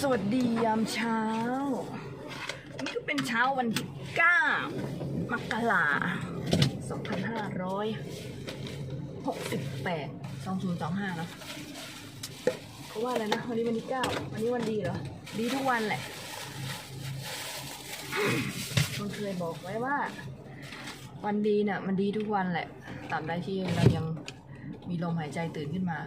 สวัสดียามเช้า นี่ก็เป็นเช้าวันที่ 9 มกรา2568 2025เนอะเพราะว่าอะไรนะ วันนี้วันที่ 9 วันนี้วันดีเหรอ ดีทุกวันแหละคนเคยบอกไว้ว่า วันดีเนี่ยมันดีทุกวันแหละตาบใดที่เรายังมีลมหายใจตื่นขึ้นมา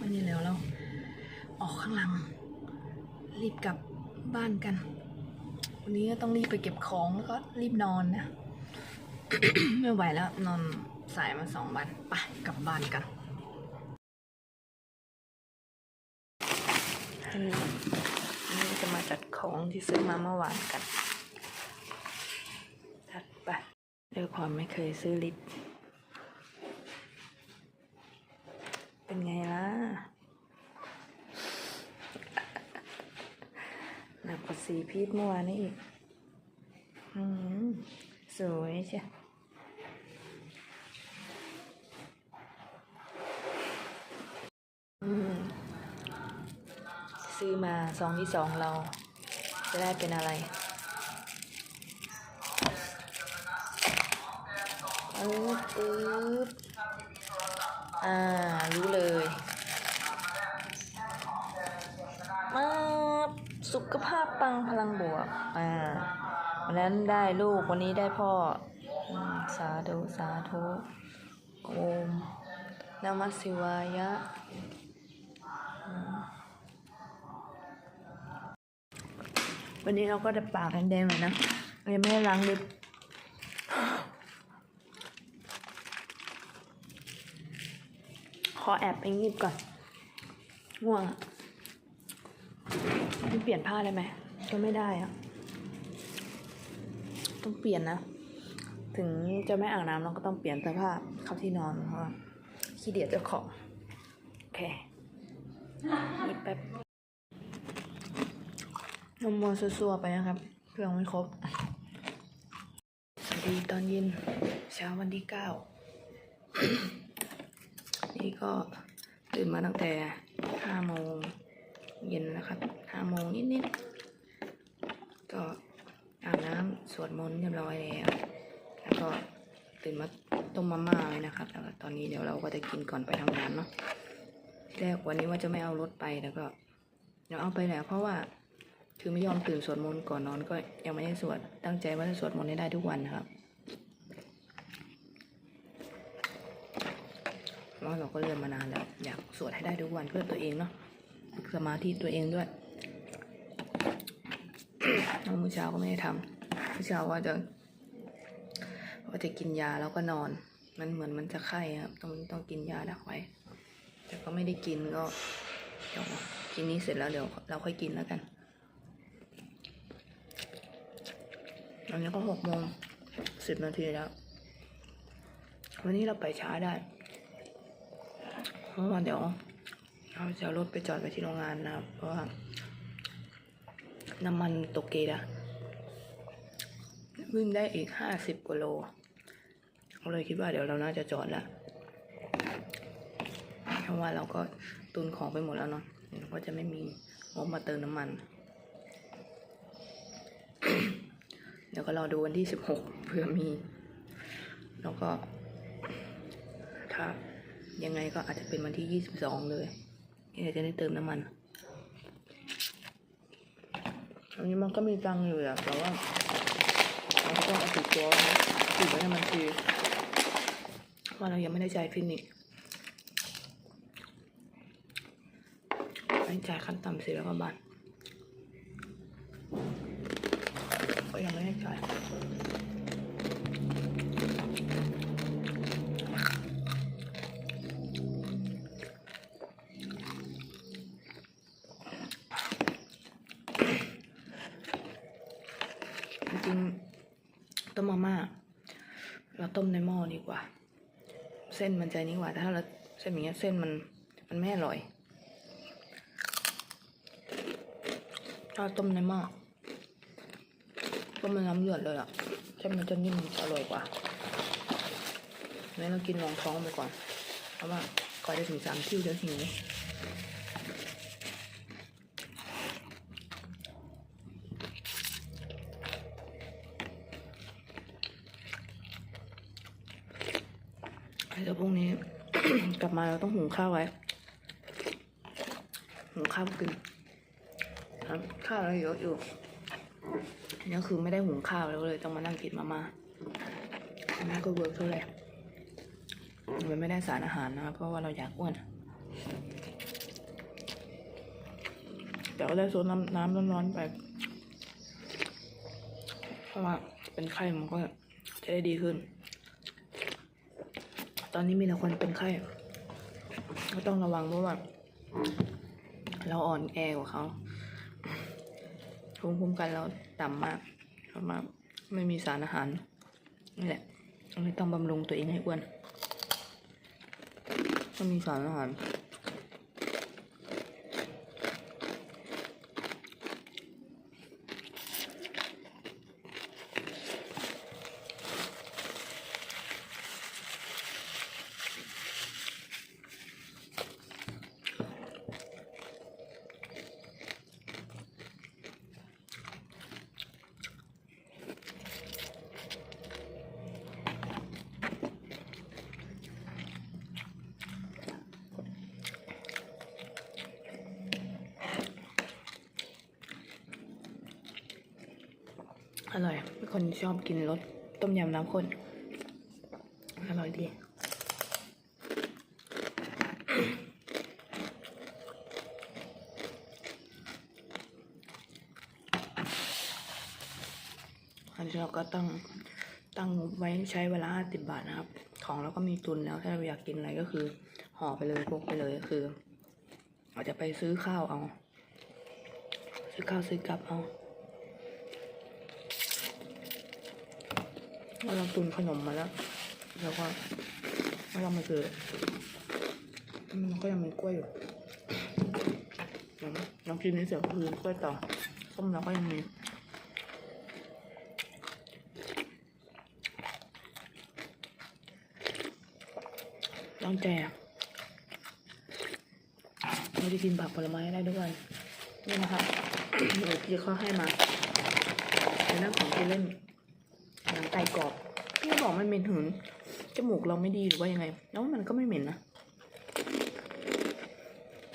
วันนี้แล้วเราออกข้างหลัง รีบกลับบ้านกัน วันนี้ก็ต้องรีบไปเก็บของแล้วก็รีบนอนนะ ไม่ไหวแล้วนอนสายมาสองวันไปกลับบ้านกันอันนี้จะมาจัดของที่ซื้อมาเมื่อวานกันจัดไปด้วยความไม่เคยซื้อลิปเป็นไงล่ะ หนักกว่า สีพีชเมื่อวานนี่อีก อืมสวยใช่อืมซื้อมาซองที่สองเรา จะได้เป็นอะไรปึ๊บปึ๊บอ่า รู้เลย สุขภาพปังพลังบวก อ่า วันนั้นได้ลูกวันนี้ได้พ่อ สาธุ สาธุโอมนามัสสิวายะ วันนี้เราก็จะปากแดงๆหน่อยนะยังไม่ได้ล้างลิปขอแอบไปงีบก่อนง่วง เปลี่ยนผ้าได้ไหม ก็ไม่ได้อะต้องเปลี่ยนนะ ถึงจะไม่อาบน้ำเราก็ต้องเปลี่ยนเสื้อผ้าเข้าที่นอนเพราะขี้เดียดเจ้าของ โอเคอีกแป๊บนมโมซัวๆไปนะครับ เครื่องไม่ครบ สวัสดีตอนเย็นเช้าวันที่เก้า นี่ก็ตื่นมาตั้งแต่ห้าโมง เย็นนะครับห้าโมงนิดๆ ก็อาบน้ำสวดมนต์เรียบร้อยแล้ว แล้วก็ตื่นมาต้มมาม่าไว้นะครับ แล้วตอนนี้เดี๋ยวเราก็จะกินก่อนไปทำงานเนาะที่แรกวันนี้ว่าจะไม่เอารถไปแล้วก็เดี๋ยวเอาไปแหละเพราะว่าคือไม่ยอมตื่นสวดมนต์ก่อนนอนก็ยังไม่ได้สวด ตั้งใจว่าจะสวดมนต์ให้ได้ทุกวันนะครับเพราะเราก็เรียนมานานแล้วอยากสวดให้ได้ทุกวันเพื่อตัวเองเนาะ สมาธิตัวเองด้วยแล้วมื้อเช้าก็ไม่ได้ทำมื้อเช้าว่าจะว่าจะกินยาแล้วก็นอน มันเหมือนมันจะไข้ครับต้องต้องกินยาดักไว้ แต่ก็ไม่ได้กินก็เดี๋ยวกินนี้เสร็จแล้วเดี๋ยวเราค่อยกินแล้วกันตอนนี้ก็หกโมงสิบนาทีแล้ว วันนี้เราไปช้าได้เพราะว่าเดี๋ยว เราจะเอารถไปจอดไว้ที่โรงงานนะครับ เพราะว่าน้ำมันตกเกตอะวิ่งได้อีกห้าสิบกว่าโลเราเลยคิดว่าเดี๋ยวเราน่าจะจอดแล้วเพราะว่าเราก็ตุนของไปหมดแล้วเนาะเดี๋ยวก็จะไม่มีงบมาเติมน้ำมัน เดี๋ยวก็รอดูวันที่สิบหกเผื่อมี แล้วก็ถ้ายังไงก็อาจจะเป็นวันที่ยี่สิบสองเลย ที่จะได้เติมน้ำมันอันนี้มันก็มีตังอยู่แหละแต่ว่าเราก็ต้องเอาติดตัวติดไว้ในบัญชีว่าเรายังไม่ได้จ่ายฟินิกจ่ายขั้นต่ำสี่ร้อยกว่าบาทก็ยังไม่ได้จ่ายจริงๆต้มมาม่าเรา ต้มในหม้อดีกว่า เส้นมันจะนี่กว่าถ้าเราเส้นอย่างเงี้ยเส้นมันมันไม่อร่อยถ้าต้มในหม้อต้มในน้ำเดือดเลยอะเส้นมันจะนิ่มอร่อยกว่างั้นเรากินรองท้องไปก่อนเพราะว่าก่อนจะถึงสามคิวจะหิว เดี๋ยวพรุ่งนี้ กลับมาเราต้องหุงข้าวไว้ หุงข้าวกินข้าวเราเยอะอยู่อันนี้คือไม่ได้หุงข้าวแล้วเลย ต้องมานั่งกินมาม่าอันนี้ก็เวิร์กเท่าไหร่มันไม่ได้สารอาหารนะเพราะว่าเราอยากอ้วนแต่ก็ได้โซดน้ำน้ำร้อนๆไป เพราะว่าเป็นไข้มันก็จะได้ดีขึ้น ตอนนี้มีแต่คนเป็นไข้ก็ต้องระวังเพราะว่าเราอ่อนแอกว่าเขาภูมิคุ้มกันเราต่ำมากเพราะว่าไม่มีสารอาหารนี่แหละเลยต้องบำรุงตัวเองให้อ้วนต้องมีสารอาหาร อร่อยเป็นคนชอบกินรสต้มยำน้ำข้น อร่อยดีอันนี้เราก็ตั้งตั้งไว้ใช้เวลาสิบบาทนะครับ ของเราก็มีตุนแล้ว ถ้าเราอยากกินอะไรก็คือห่อไปเลยพกไปเลยก็คือ อาจจะไปซื้อข้าวเอา ซื้อข้าวซื้อกลับเอา เราลองตุนขนมมาแล้ว แล้วก็ไม่ต้องมาซื้อมันก็ยังมีกล้วยอยู่เดี๋ยวลองกินนี้เสร็จก็คือกล้วยต่อส้มเราก็ยังมีลองแจกเราจะกินผักผลไม้ได้ทุกวันนี่นะครับเดี๋ยวพี่เขาให้มาในเรื่องของกินเล่น ไก่กรอบ พี่บอกมันเหม็นหืนจมูกเราไม่ดีหรือว่ายังไง แล้วมันก็ไม่เหม็นนะ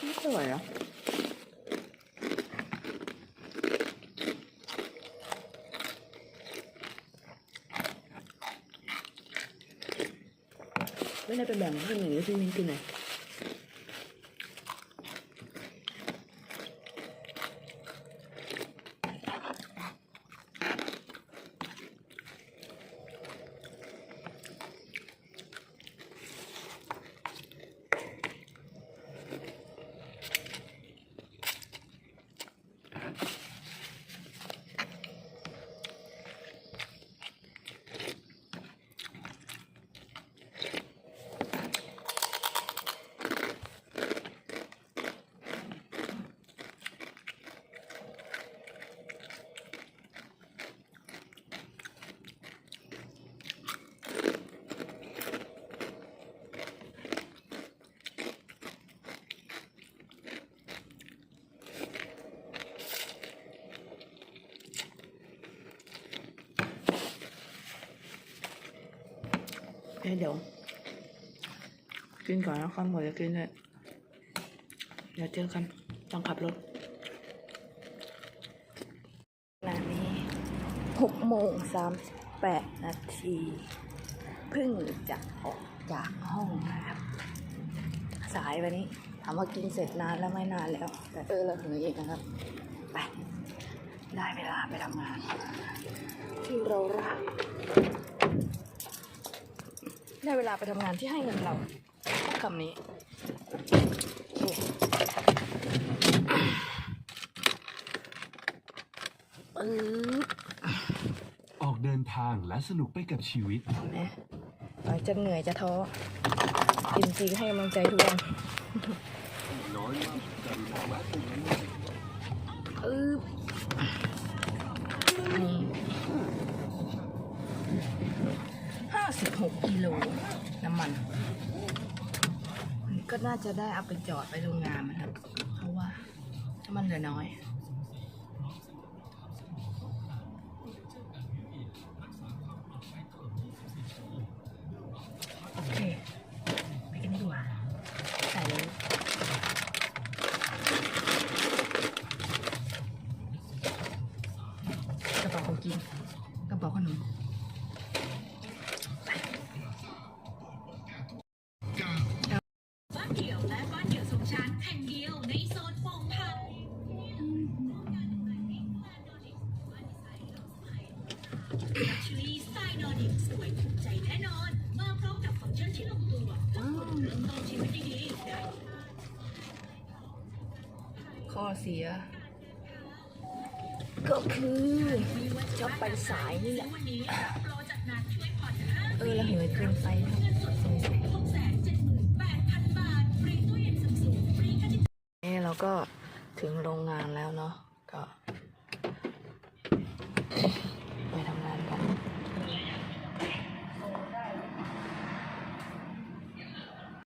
ไม่ค่อยอร่อยแล้วไม่ได้ไปแบ่งให้หนึ่งหรือพี่มิ้นกินหน่อย อ้ยเดี๋ยว กินก่อนนะครับหมดจะกินเลยเดี๋ยวเจอกันต้องขับรถเวลานี้หกโมงสามแปดนาทีเพิ่งจะออกจากห้องนะครับ สายวันนี้ถามว่ากินเสร็จนานแล้วไม่นานแล้ว แต่เออเราถึงอีกนะครับ ไป ได้เวลาไปทำงาน ที่เรารัก ได้เวลาไปทำงานที่ให้เงินเราคำนี้โอ้เออออกเดินทางและสนุกไปกับชีวิต นะต่อยจะเหนื่อยจะท้อกินจริงให้กำลังใจทุกวัน 6กิโลน้ำมัน ก็น่าจะได้เอาไปจอดไปโรงงานนะครับ เพราะว่าน้ำมันเหลือน้อย เสีย ก็คือชอบไปสายนี่แหละวันนี้โปรจัดหนักช่วยผ่อนห้าเออแล้วเหยเกินไปครับเงินสดสูงสุดหกแสนเจ็ดหมื่นแปดพันบาทฟรีตู้เย็นซัมซุงฟรีค่าที่นี่เราก็ถึงโรงงานแล้วเนาะ